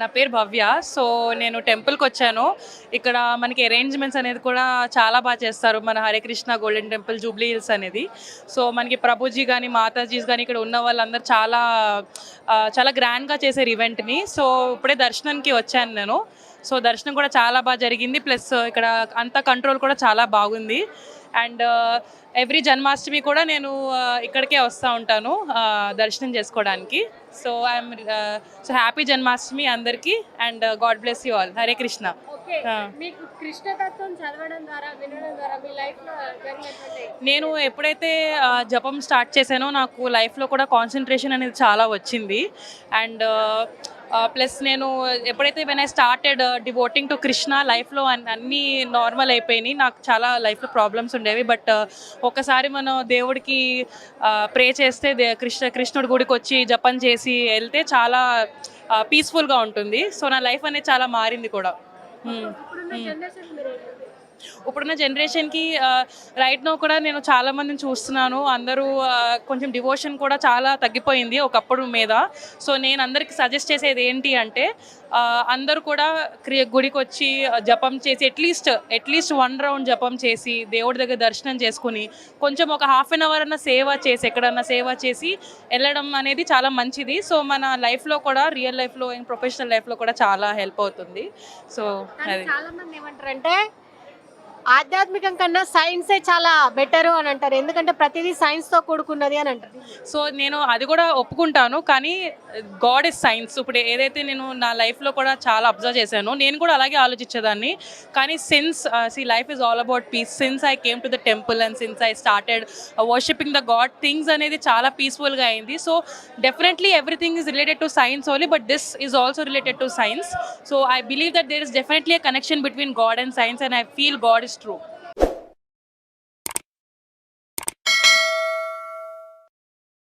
నా పేరు భవ్య. సో నేను టెంపుల్కి వచ్చాను ఇక్కడ మనకి అరేంజ్మెంట్స్ అనేది కూడా చాలా బాగా చేస్తారు. మన హరే కృష్ణ గోల్డెన్ టెంపుల్ జూబ్లీ హిల్స్ అనేది. సో మనకి ప్రభుజీ కానీ మాతాజీస్ కానీ ఇక్కడ ఉన్న వాళ్ళందరూ చాలా చాలా గ్రాండ్గా చేశారు ఈవెంట్ని సో ఇప్పుడే దర్శనానికి వచ్చాను నేను. సో దర్శనం కూడా చాలా బాగా జరిగింది. ప్లస్ ఇక్కడ అంత కంట్రోల్ కూడా చాలా బాగుంది. అండ్ ఎవ్రీ జన్మాష్టమి కూడా నేను ఆ, ఇక్కడికే వస్తూ ఉంటాను ఆ, దర్శనం చేసుకోవడానికి. So I'm so happy Janmashtami అందరికీ and God bless you all Hare Krishna okay ఆ. మీకు కృష్ణతత్వం చదవడం ద్వారా వినడం ద్వారా మీ లైఫ్లో జరిగినటువంటి నేను ఎప్పుడైతే జపం స్టార్ట్ చేశానో నాకు లైఫ్లో కూడా కాన్సన్ట్రేషన్ అనేది చాలా వచ్చింది. అండ్ ప్లస్ నేను ఎప్పుడైతే when I started devoting to Krishna లైఫ్లో అన్నీ నార్మల్ అయిపోయినాయి. నాకు చాలా లైఫ్లో ప్రాబ్లమ్స్ ఉండేవి. బట్ ఒకసారి మనం దేవుడికి ప్రే చేస్తే దే కృష్ణ కృష్ణుడి గుడికి వచ్చి జపం చేసి వెళ్తే చాలా పీస్ఫుల్గా ఉంటుంది. సో నా లైఫ్ అనేది చాలా మారింది కూడా. ఇప్పుడున్న జనరేషన్కి రైట్ నో కూడా నేను చాలా మందిని చూస్తున్నాను. అందరూ కొంచెం డివోషన్ కూడా చాలా తగ్గిపోయింది ఒకప్పుడు మీద. సో నేను అందరికి సజెస్ట్ చేసేది ఏంటి అంటే అందరూ కూడా క్రి- గుడికి వచ్చి జపం చేసి అట్లీస్ట్ అట్లీస్ట్ వన్ రౌండ్ జపం చేసి దేవుడి దగ్గర దర్శనం చేసుకుని కొంచెం ఒక హాఫ్ అన్ అవర్ అన్న సేవ చేసి ఎక్కడన్నా సేవ చేసి వెళ్ళడం అనేది చాలా మంచిది. సో మన లైఫ్లో కూడా రియల్ లైఫ్లో ప్రొఫెషనల్ లైఫ్లో కూడా చాలా హెల్ప్ అవుతుంది. సో అది. చాలా మంది ఏమంటారంటే ఆధ్యాత్మికం కన్నా సైన్సే చాలా బెటర్ అని అంటారు. ఎందుకంటే ప్రతిదీ సైన్స్తో కూడుకున్నది అని అంటారు. సో నేను అది కూడా ఒప్పుకుంటాను కానీ గాడ్ ఇస్ సైన్స్. ఇప్పుడు ఏదైతే నేను నా లైఫ్లో కూడా చాలా అబ్జర్వ్ చేశాను నేను కూడా అలాగే ఆలోచించేదాన్ని. కానీ since she life is all about peace since I came to the temple and since I started worshipping the God things అనేది చాలా పీస్ఫుల్గా అయింది. So definitely everything is related to science only but this is also related to science so I believe that there is definitely a connection between God and science and I feel God is stroke.